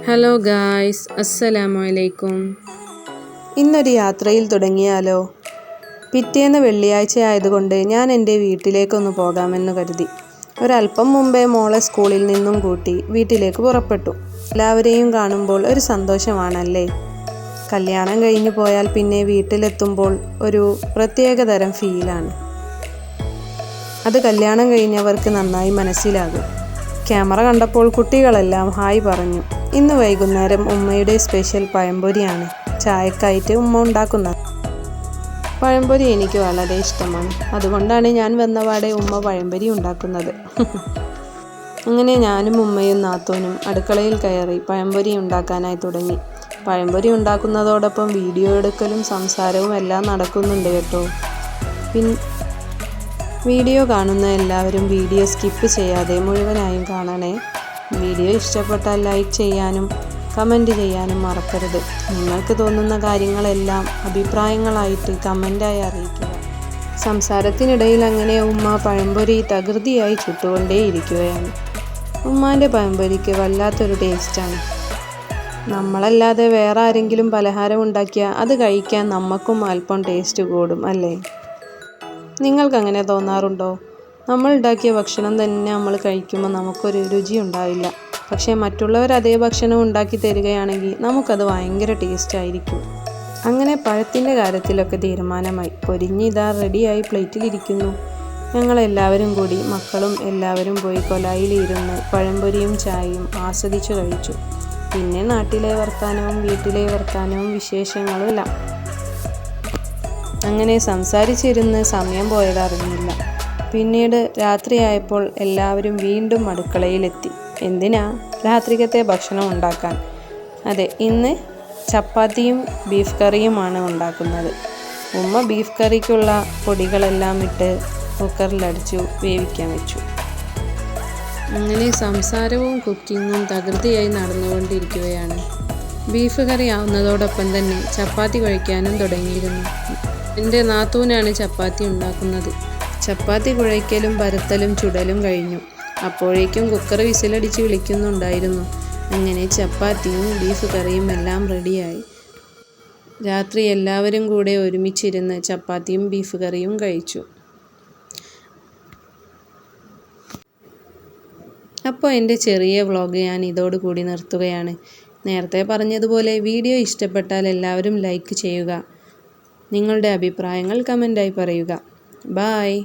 Hello guys അസ്സലാമു അലൈക്കും ഇന്നൊരു യാത്രയിൽ തുടങ്ങിയാലോ? പിറ്റേന്ന് വെള്ളിയാഴ്ച ആയതുകൊണ്ട് ഞാൻ എന്റെ വീട്ടിലേക്കൊന്ന് പോകാമെന്ന് കരുതി. ഒരല്പം മുമ്പേ മോളെ സ്കൂളിൽ നിന്നും കൂട്ടി വീട്ടിലേക്ക് പുറപ്പെട്ടു. എല്ലാവരെയും കാണുമ്പോൾ ഒരു സന്തോഷമാണല്ലേ? കല്യാണം കഴിഞ്ഞു പോയാൽ പിന്നെ വീട്ടിലെത്തുമ്പോൾ ഒരു പ്രത്യേക തരം ഫീലാണ് അത് കല്യാണം കഴിഞ്ഞവർക്ക് നന്നായി മനസ്സിലാകും. ക്യാമറ കണ്ടപ്പോൾ കുട്ടികളെല്ലാം ഹായ് പറഞ്ഞു. ഇന്ന് വൈകുന്നേരം ഉമ്മയുടെ സ്പെഷ്യൽ പഴംപൊരിയാണ്. ചായക്കായിട്ട് ഉമ്മ ഉണ്ടാക്കുന്നത്. പഴംപൊരി എനിക്ക് വളരെ ഇഷ്ടമാണ്. അതുകൊണ്ടാണ് ഞാൻ വന്നപാടെ ഉമ്മ പഴംപൊരി ഉണ്ടാക്കുന്നത്. അങ്ങനെ ഞാനും ഉമ്മയും നാത്തോനും അടുക്കളയിൽ കയറി പഴംപൊരി ഉണ്ടാക്കാനായി തുടങ്ങി. പഴംപൊരി ഉണ്ടാക്കുന്നതോടൊപ്പം വീഡിയോ എടുക്കലും സംസാരവും എല്ലാം നടക്കുന്നുണ്ട് കേട്ടോ. പിൻ വീഡിയോ കാണുന്ന എല്ലാവരും വീഡിയോ സ്കിപ്പ് ചെയ്യാതെ മുഴുവനായും കാണണേ. വീഡിയോ ഇഷ്ടപ്പെട്ടാൽ ലൈക്ക് ചെയ്യാനും കമന്റ് ചെയ്യാനും മറക്കരുത്. നിങ്ങൾക്ക് തോന്നുന്ന കാര്യങ്ങളെല്ലാം അഭിപ്രായങ്ങളായിട്ട് കമന്റായി അറിയിക്കുക. സംസാരത്തിനിടയിൽ അങ്ങനെ ഉമ്മ പഴംപൊരി തകൃതിയായി ചുട്ടുകൊണ്ടേയിരിക്കുകയാണ്. ഉമ്മാന്റെ പഴംപൊരിക്ക് വല്ലാത്തൊരു ടേസ്റ്റാണ്. നമ്മളല്ലാതെ വേറെ ആരെങ്കിലും പലഹാരം ഉണ്ടാക്കിയാൽ അത് കഴിക്കാൻ നമുക്കും അല്പം ടേസ്റ്റ് കൂടും അല്ലേ? നിങ്ങൾക്ക് അങ്ങനെ തോന്നാറുണ്ടോ? നമ്മൾ ഉണ്ടാക്കിയ ഭക്ഷണം തന്നെ നമ്മൾ കഴിക്കുമ്പോൾ നമുക്കൊരു രുചി ഉണ്ടാവില്ല. പക്ഷേ മറ്റുള്ളവർ അതേ ഭക്ഷണം ഉണ്ടാക്കി തരികയാണെങ്കിൽ നമുക്കത് ഭയങ്കര ടേസ്റ്റ് ആയിരിക്കും. അങ്ങനെ പഴത്തിന്റെ കാര്യത്തിലൊക്കെ തീരുമാനമായി. പൊരിഞ്ഞ് ഇതാ റെഡിയായി പ്ലേറ്റിലിരിക്കുന്നു ഞങ്ങളെല്ലാവരും കൂടി മക്കളും എല്ലാവരും പോയി കൊലായിലിരുന്ന് പഴംപൊരിയും ചായയും ആസ്വദിച്ചു കഴിച്ചു. പിന്നെ നാട്ടിലെ വർത്താനവും വീട്ടിലെ വർത്താനവും വിശേഷങ്ങളും എല്ലാം. അങ്ങനെ സംസാരിച്ചിരുന്ന് സമയം പോയത് അറിഞ്ഞില്ല. പിന്നീട് രാത്രിയായപ്പോൾ എല്ലാവരും വീണ്ടും അടുക്കളയിലെത്തി. എന്തിനാ? രാത്രിക്കത്തെ ഭക്ഷണം ഉണ്ടാക്കാൻ. അതെ ഇന്ന് ചപ്പാത്തിയും ബീഫ് കറിയുമാണ് ഉണ്ടാക്കുന്നത്. ഉമ്മ ബീഫ് കറിക്കുള്ള പൊടികളെല്ലാം ഇട്ട് കുക്കറിലടിച്ചു വേവിക്കാൻ വെച്ചു. അങ്ങനെ സംസാരവും കുക്കിങ്ങും തകൃതിയായി നടന്നുകൊണ്ടിരിക്കുകയാണ്. ബീഫ് കറി ആവുന്നതോടൊപ്പം തന്നെ ചപ്പാത്തി കഴിക്കാനും തുടങ്ങിയിരുന്നു. എന്റെ നാത്തൂനാണ് ചപ്പാത്തി ഉണ്ടാക്കുന്നത്. ചപ്പാത്തി കുഴയ്ക്കലും പരത്തലും ചുടലും കഴിഞ്ഞു. അപ്പോഴേക്കും കുക്കർ വിസിലടിച്ച് വിളിക്കുന്നുണ്ടായിരുന്നു. അങ്ങനെ ചപ്പാത്തിയും ബീഫ് കറിയും എല്ലാം റെഡിയായി രാത്രി എല്ലാവരും കൂടെ ഒരുമിച്ചിരുന്ന് ചപ്പാത്തിയും ബീഫ് കറിയും കഴിച്ചു. അപ്പോൾ എന്റെ ചെറിയ വ്ളോഗ് ഞാൻ ഇതോടുകൂടി നിർത്തുകയാണ്. നേരത്തെ പറഞ്ഞതുപോലെ വീഡിയോ ഇഷ്ടപ്പെട്ടാൽ എല്ലാവരും ലൈക്ക് ചെയ്യുക. നിങ്ങളുടെ അഭിപ്രായങ്ങൾ കമന്റായി പറയുക. ബായ്